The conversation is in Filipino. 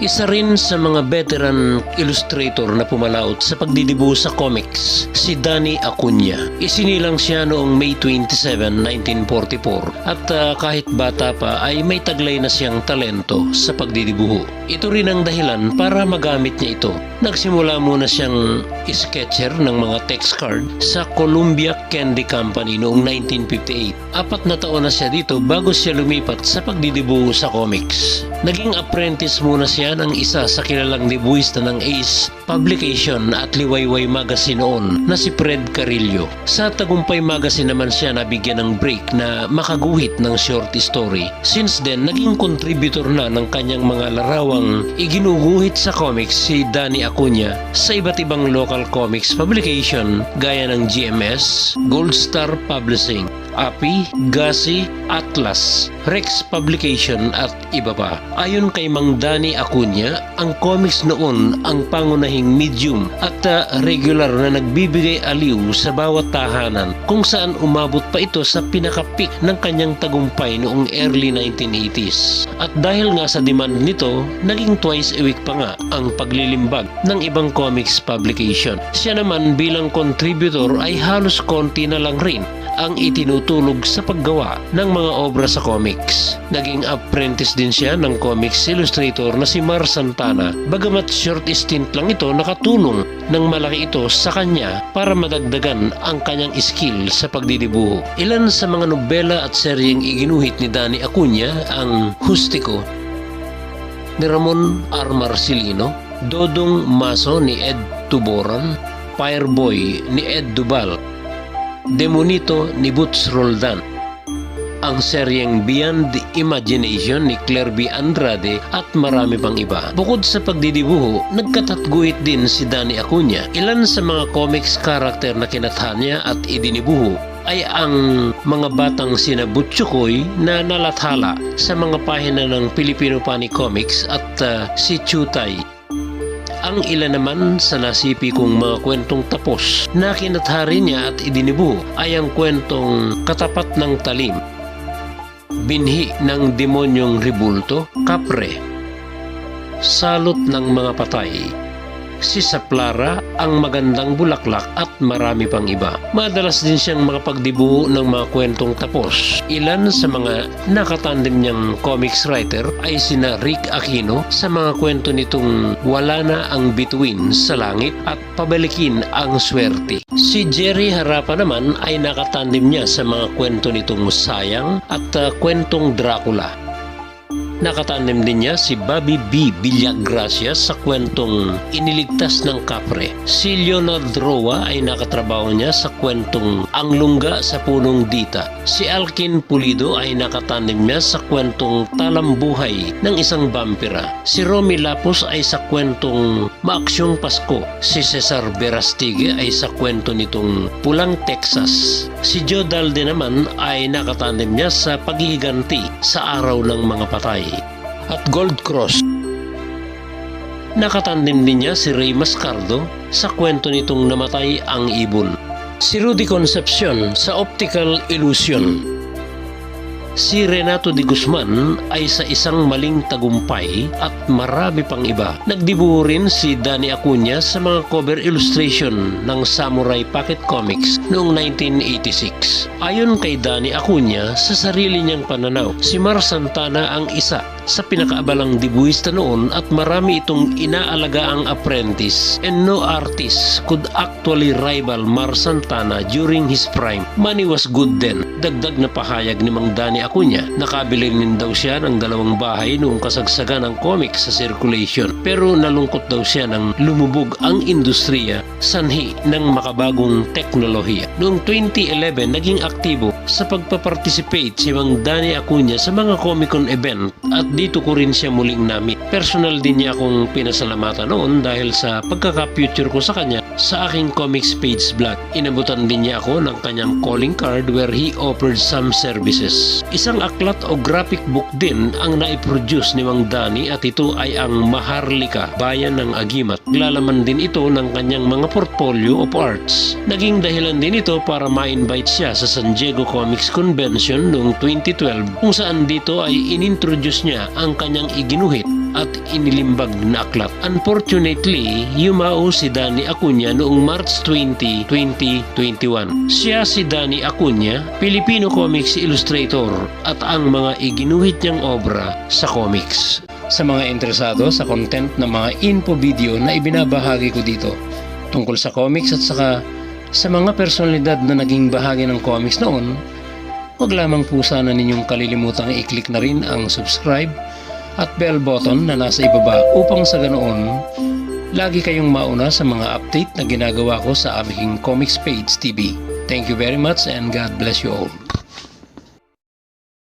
Isa rin sa mga veteran illustrator na pumalaot sa pagdidibu sa comics, si Danny Acuna. Isinilang siya noong May 27, 1944 at ah, kahit bata pa ay may taglay na siyang talento sa pagdidibuho. Ito rin ang dahilan para magamit niya ito. Nagsimula muna siyang sketcher ng mga text card sa Columbia Candy Company noong 1958. Apat na taon na siya dito bago siya lumipat sa pagdidibuho sa comics. Naging apprentice muna siya ng isa sa kilalang dibuhista ng Ace Publication at Liwayway Magazine noon na si Fred Carillo. Sa Tagumpay Magazine naman siya nabigyan ng break na makaguhit ng short story. Since then, naging contributor na ng kanyang mga larawang iginuguhit sa comics si Danny Acuna sa iba't ibang local comics publication gaya ng GMS, Gold Star Publishing, API, GASI, Atlas, Rex Publication at iba pa. Ayon kay Mang Danny Acuna, ang comics noon ang pangunahing medium at uh, regular na nagbibigay aliw sa bawat tahanan kung saan umabot pa ito sa pinakapik ng kanyang tagumpay noong early 1980s. At dahil nga sa demand nito, naging twice a week pa nga ang paglilimbag ng ibang comics publication. Siya naman bilang contributor ay halos konti na lang rin ang itinutulog sa paggawa ng mga obra sa comics. Naging apprentice din siya ng comics illustrator na si Mar Santana. Bagamat short stint lang ito, nakatulong ng malaki ito sa kanya para madagdagan ang kanyang skill sa pagdidibuho. Ilan sa mga nobela at seryeng iginuhit ni Danny Acuna ang Hustiko ni Ramon R. Marcelino, Dodong Maso ni Ed Tuboran, Fireboy ni Ed Dubal, Demonito ni Boots Roldan. Ang seryeng Beyond Imagination ni Claire B. Andrade at marami pang iba. Bukod sa pagdidibuho, nagkatatguhit din si Danny Acuna. Ilan sa mga comics character na kinathan niya at idinibuho ay ang mga batang sina Butchukoy na nalathala sa mga pahina ng Filipino Funny Comics at uh, si Chutay ang ilan naman sa nasipi kong mga kwentong tapos na kinathari niya at idinibuho ay ang kwentong Katapat ng Talim, Binhi ng Demonyong Ribulto, Kapre, Salot ng Mga Patay, Si Saplara, Ang Magandang Bulaklak at marami pang iba. Madalas din siyang makapagdibuho ng mga kwentong tapos. Ilan sa mga nakatandem niyang comics writer ay sina Rick Aquino sa mga kwento nitong Wala na ang bituin sa langit at Pabalikin ang swerte. Si Jerry Harapa naman ay nakatandem niya sa mga kwento nitong Sayang at uh, kwentong Dracula. Nakatandem din niya si Bobby B. Villagracia sa kwentong Iniligtas ng Kapre. Si Leonard Roa ay nakatrabaho niya sa kwentong Ang Lungga sa Punong Dita. Si Alkin Pulido ay nakatandem niya sa kwentong Talambuhay ng isang vampira. Si Romy Lapus ay sa kwentong Maaksyong Pasko. Si Cesar Berastigue ay sa kwento nitong Pulang Texas. Si Joe Dalde naman ay nakatandem niya sa paghihiganti sa araw ng mga patay at Gold Cross. Nakatandem din niya si Ray Mascardo sa kwento nitong namatay ang ibon. Si Rudy Concepcion sa Optical Illusion. Si Renato de Guzman ay sa isang maling tagumpay at marami pang iba. Nagdibuho rin si Danny Acuna sa mga cover illustration ng Samurai Pocket Comics noong 1986. Ayon kay Danny Acuna, sa sarili niyang pananaw, si Mar Santana ang isa sa pinakaabalang dibuhista noon at marami itong inaalagaang apprentice and no artist could actually rival Mar Santana during his prime. Money was good then. Dagdag na pahayag ni Mang Danny Acuna, nakabili rin daw siya ng dalawang bahay noong kasagsagan ng comics sa circulation. Pero nalungkot daw siya nang lumubog ang industriya sanhi ng makabagong teknolohiya. Noong 2011, naging aktibo sa pagpaparticipate si Mang Danny Acuna sa mga Comic-Con event at dito ko rin siya muling namit. Personal din niya akong pinasalamatan noon dahil sa pagkaka-future ko sa kanya sa aking comics page blog. Inabutan din niya ako ng kanyang calling card where he offered some services. Isang aklat o graphic book din ang naiproduce ni Mang Dani at ito ay ang Maharlika, Bayan ng Agimat. Lalaman din ito ng kanyang mga portfolio of arts. Naging dahilan din ito para ma-invite siya sa San Diego Comics Convention noong 2012 kung saan dito ay inintroduce niya ang kanyang iginuhit at inilimbag na aklat. Unfortunately, yumao si Danny Acuña noong March 20, 2021. Siya si Danny Acuña, Filipino comics illustrator at ang mga iginuhit niyang obra sa comics. Sa mga interesado sa content ng mga info video na ibinabahagi ko dito tungkol sa comics at saka sa mga personalidad na naging bahagi ng comics noon, Huwag lamang po sana ninyong kalilimutang i-click na rin ang subscribe at bell button na nasa ibaba upang sa ganoon, lagi kayong mauna sa mga update na ginagawa ko sa aming Comics Page TV. Thank you very much and God bless you all.